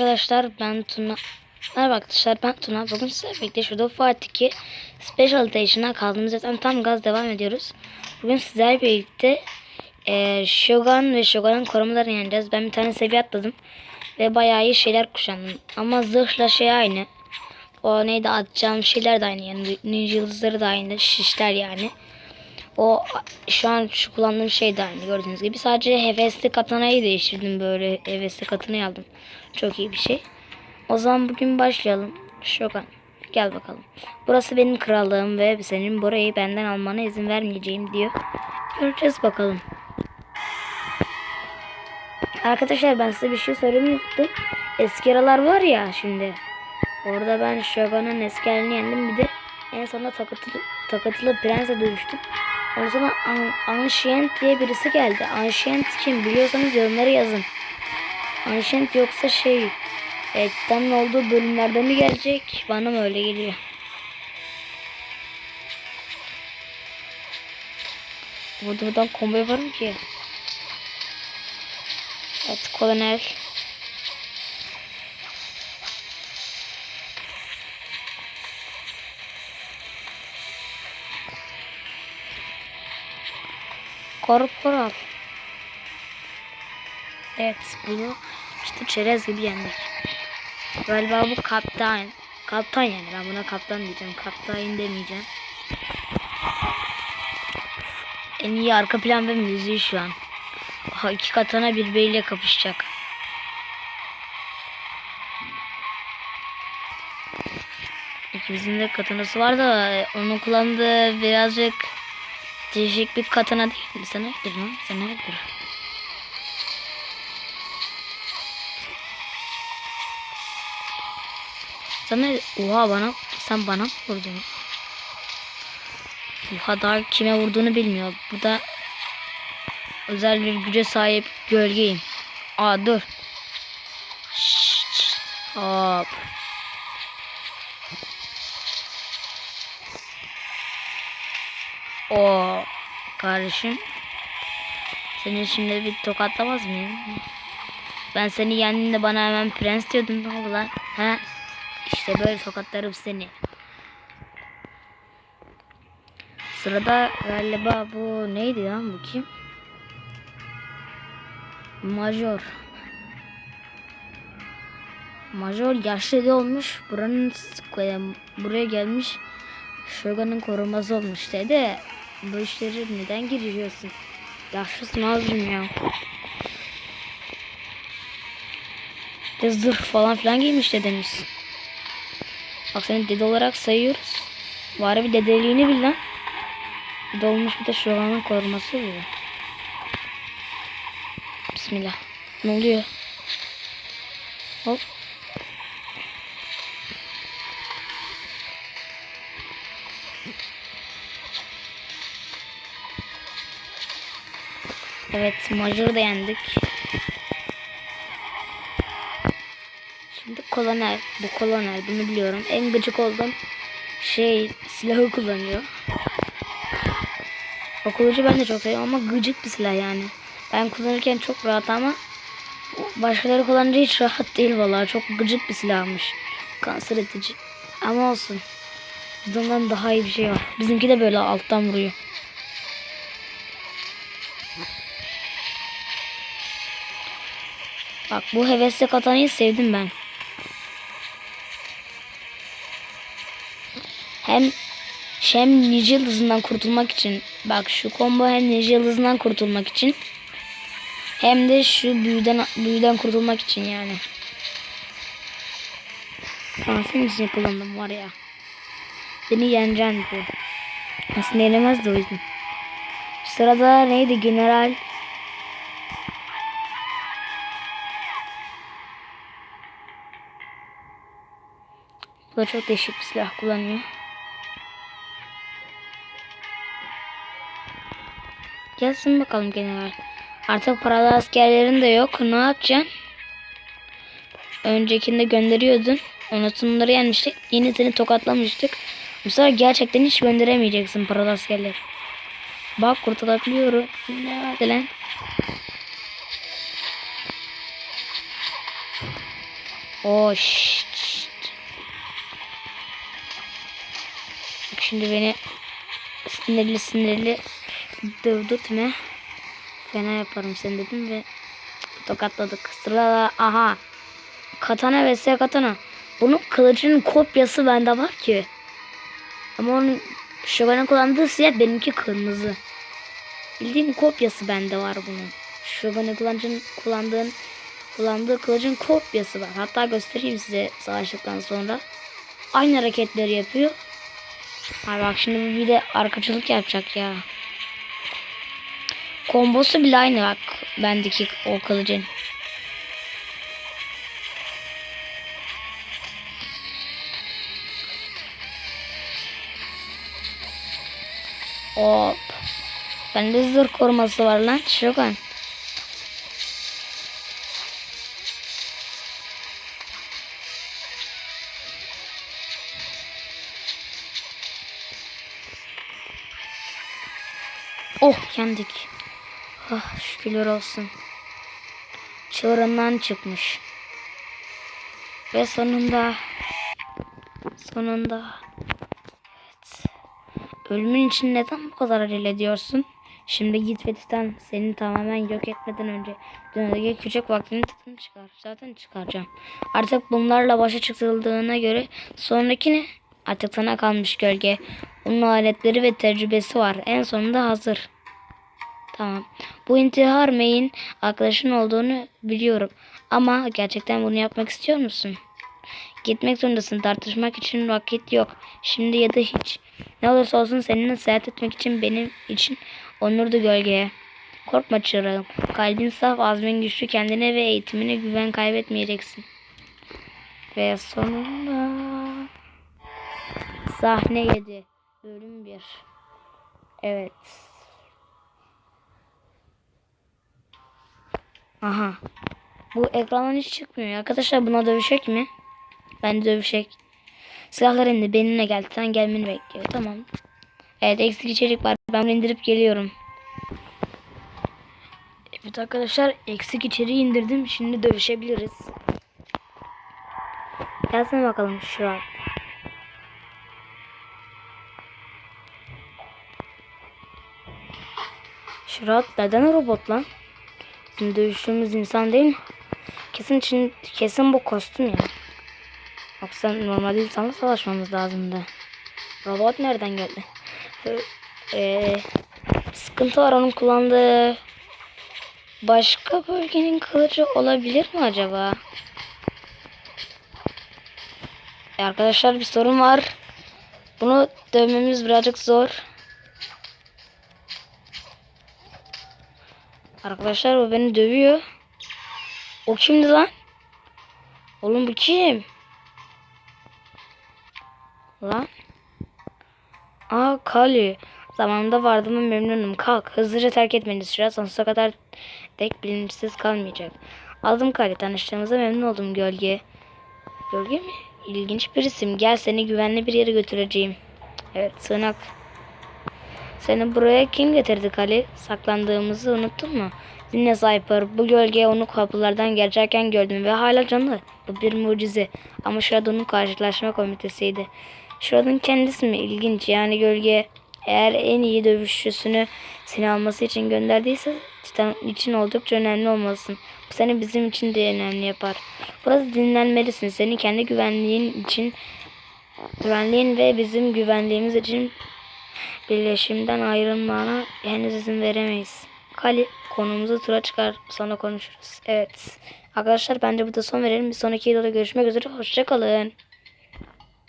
arkadaşlar ben Tuna. Merhaba arkadaşlar ben Tuna. Bugün sizlerle birlikte Fight 2 Special Edition'a kaldığımız zaten tam gaz devam ediyoruz. Bugün sizlerle birlikte e, Shogun ve Shogun'un korumalarını yeneceğiz. Ben bir tane seviye atladım. Ve bayağı iyi şeyler kuşandım. Ama zırhla şey aynı. O neydi atacağım şeyler de aynı. Yani ninja yıldızları da aynı. Şişler yani. O şu an şu kullandığım şey de aynı gördüğünüz gibi. Sadece hevesli katanayı değiştirdim böyle. Hevesli katanayı aldım. Çok iyi bir şey. O zaman bugün başlayalım. Şokan. Gel bakalım. Burası benim krallığım ve senin burayı benden almana izin vermeyeceğim diyor. Göreceğiz bakalım. Arkadaşlar ben size bir şey söylemeyi unuttum. Eski aralar var ya şimdi. Orada ben Shogun'un eski halini yendim. Bir de en sonunda takıntılı, takıntılı prense dövüştüm. Ondan sonra An Ancient diye birisi geldi. Ancient kim biliyorsanız yorumlara yazın. Ancient yoksa şey e, Titan'ın olduğu bölümlerde mi gelecek? Bana mı öyle geliyor? Burada buradan combo yaparım ki. Evet kolonel. Korporal. Evet bunu işte çerez gibi yendik. Galiba bu kaptan. Kaptan yani ben buna kaptan diyeceğim. Kaptan demeyeceğim. En iyi arka plan ve müziği şu an. Aha, iki katana birbiriyle kapışacak. İkimizin de katanası var da onun kullandığı birazcık değişik bir katana değil mi? Sen nedir lan? Sen nedir? Sana oha bana sen bana mı vurdun? Oha daha kime vurduğunu bilmiyor. Bu da özel bir güce sahip gölgeyim. Aa dur. Şşş, hop. O kardeşim. Senin şimdi bir tokatlamaz mıyım? Ben seni yendiğinde bana hemen prens diyordun ne oldu lan? He? İşte böyle tokatlarım seni. Sırada galiba bu neydi lan bu kim? Major. Major yaşlı olmuş. Buranın buraya gelmiş. Shogun'un koruması olmuş dedi. Bu işleri neden giriyorsun? Yaşlısın abicim ya. De zırh falan filan giymiş dedemiz. Bak seni dede olarak sayıyoruz. Bari bir dedeliğini bil lan. Dede olmuş bir de Shogun'un koruması oluyor. Bismillah. Ne oluyor? Hop. Evet Major'u da yendik. Şimdi kolonel. Bu kolonel. Bunu biliyorum. En gıcık olduğum şey silahı kullanıyor. O kılıcı ben de çok seviyorum ama gıcık bir silah yani. Ben kullanırken çok rahat ama başkaları kullanınca hiç rahat değil vallahi. Çok gıcık bir silahmış. Kanser edici. Ama olsun. Bizden daha iyi bir şey var. Bizimki de böyle alttan vuruyor. Bak bu hevesli katanayı sevdim ben. Hem hem ninja yıldızından kurtulmak için. Bak şu combo hem ninja yıldızından kurtulmak için. Hem de şu büyüden büyüden kurtulmak için yani. Kanser için kullandım var ya. Beni yeneceksin bu. Aslında yenemezdi o yüzden. Sırada neydi general? Da çok değişik bir silah kullanıyor. Gelsin bakalım general. Artık paralı askerlerin de yok. Ne yapacaksın? Öncekinde gönderiyordun. Unutumları yenmiştik. Yine seni tokatlamıştık. Bu sefer gerçekten hiç gönderemeyeceksin paralı askerler. Bak kurtulabiliyorum. Ne hadi lan. Oo Şimdi beni sinirli sinirli dövdürtme. Fena yaparım sen dedim ve tokatladık. Sırada aha. Katana vs katana. Bunun kılıcının kopyası bende var ki. Ama onun Shogun'un kullandığı siyah benimki kırmızı. Bildiğin kopyası bende var bunun. Shogun'un kullandığın, kullandığın kullandığı kılıcın kopyası var. Hatta göstereyim size savaştıktan sonra. Aynı hareketleri yapıyor. Ay bak şimdi bir de arkacılık yapacak ya. Kombosu bile aynı bak bendeki o kılıcın. Hop. Bende zırh koruması var lan. Şokan. Oh yendik. Ah şükürler olsun. Çığırından çıkmış. Ve sonunda sonunda evet. Ölümün için neden bu kadar acele ediyorsun? Şimdi git ve Titan seni tamamen yok etmeden önce dünyadaki küçük vaktinin tadını çıkar. Zaten çıkaracağım. Artık bunlarla başa çıkıldığına göre sonraki ne? Artık sana kalmış gölge. Onun aletleri ve tecrübesi var. En sonunda hazır. Tamam. Bu intihar May'in arkadaşın olduğunu biliyorum. Ama gerçekten bunu yapmak istiyor musun? Gitmek zorundasın. Tartışmak için vakit yok. Şimdi ya da hiç. Ne olursa olsun seninle seyahat etmek için benim için onurdu gölgeye. Korkma çırağım. Kalbin saf, azmin güçlü, kendine ve eğitimine güven kaybetmeyeceksin. Ve sonunda sahne 7. Bölüm 1. Evet. Aha. Bu ekrandan hiç çıkmıyor. Arkadaşlar buna dövüşecek mi? Ben dövüşecek. Silahlar indi. Benimle gel. Sen gelmeni bekliyor. Tamam. Evet eksik içerik var. Ben indirip geliyorum. Evet arkadaşlar eksik içeriği indirdim. Şimdi dövüşebiliriz. Gelsene bakalım şu an. Şurat neden robot lan? Bizim dövüştüğümüz insan değil mi? Kesin için kesin bu kostüm ya. Yoksa normal insanla savaşmamız lazımdı. Robot nereden geldi? Ee, sıkıntı var onun kullandığı başka bölgenin kılıcı olabilir mi acaba? E arkadaşlar bir sorun var. Bunu dövmemiz birazcık zor. Arkadaşlar o beni dövüyor. O kimdi lan? Oğlum bu kim? Lan. Aa Kali. Zamanında vardığıma memnunum. Kalk. Hızlıca terk etmeliyiz. Şuraya sonsuza kadar dek bilinçsiz kalmayacak. Aldım Kali. Tanıştığımıza memnun oldum gölge. Gölge mi? İlginç bir isim. Gel seni güvenli bir yere götüreceğim. Evet sığınak. Seni buraya kim getirdi Kali? Saklandığımızı unuttun mu? Dinle Cypher. Bu gölge onu kapılardan geçerken gördüm ve hala canlı. Bu bir mucize. Ama şurada onun karşılaşma komitesiydi. Şuranın kendisi mi? İlginç. Yani gölge eğer en iyi dövüşçüsünü seni alması için gönderdiyse Titan için oldukça önemli olmalısın. Bu seni bizim için de önemli yapar. Burada dinlenmelisin. Seni kendi güvenliğin için güvenliğin ve bizim güvenliğimiz için birleşimden ayrılmana henüz izin veremeyiz. Kali konumuzu tura çıkar sonra konuşuruz. Evet. Arkadaşlar bence burada son verelim. Bir sonraki videoda görüşmek üzere. Hoşçakalın.